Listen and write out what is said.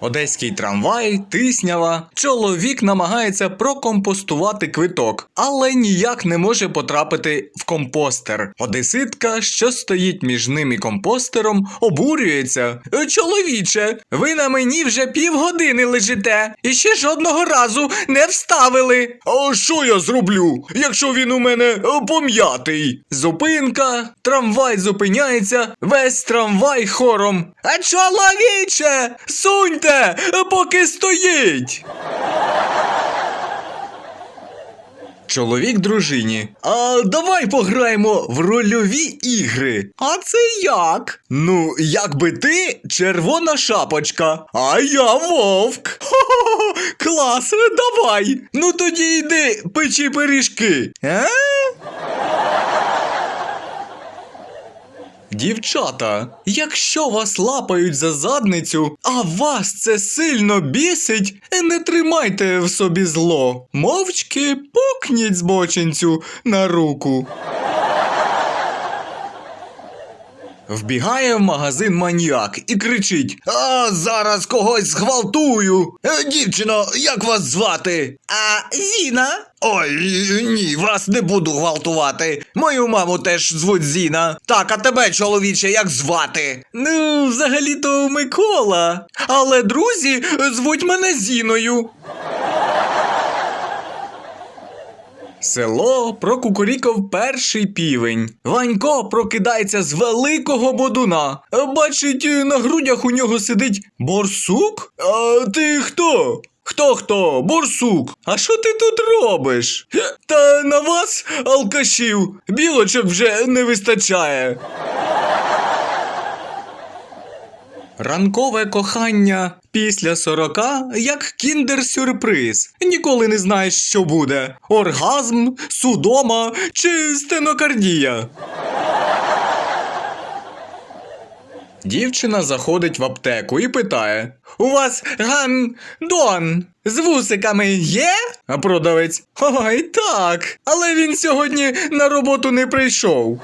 Одеський трамвай, тиснява. Чоловік намагається прокомпостувати квиток, але ніяк не може потрапити в компостер. Одеситка, що стоїть між ним і компостером, обурюється. «Е, Чоловіче, ви на мені вже півгодини лежите і ще жодного разу не вставили. А що я зроблю, якщо він у мене е, пом'ятий? Зупинка, трамвай зупиняється, весь трамвай хором. А чоловіче, суньте, е, поки стоїть. Чоловік дружині. А давай пограємо в рольові ігри. А це як? Ну, якби ти червона шапочка, а я вовк. Хо-хо-хо, клас, давай. Ну тоді йди печи пиріжки. Е? Дівчата, якщо вас лапають за задницю, а вас це сильно бісить, не тримайте в собі зло. Мовчки пукніть збочинцю на руку. Вбігає в магазин маніяк і кричить: А зараз когось зґвалтую. Е, Дівчино, як вас звати? А Зіна? Ой, ні, вас не буду гвалтувати. Мою маму теж звуть Зіна. Так, а тебе, чоловіче, як звати? Ну, взагалі-то Микола. Але друзі звуть мене Зіною. Село прокукурікав перший півень. Ванько прокидається з великого бодуна. Бачить, на грудях у нього сидить борсук? А ти хто? Хто хто? Борсук. А що ти тут робиш? Та на вас, алкашів, білочок вже не вистачає. Ранкове кохання після сорока як кіндер-сюрприз. Ніколи не знаєш, що буде: оргазм, судома чи стенокардія. Дівчина заходить в аптеку і питає: У вас гандон з вусиками є? А продавець: Ой, так. Але він сьогодні на роботу не прийшов.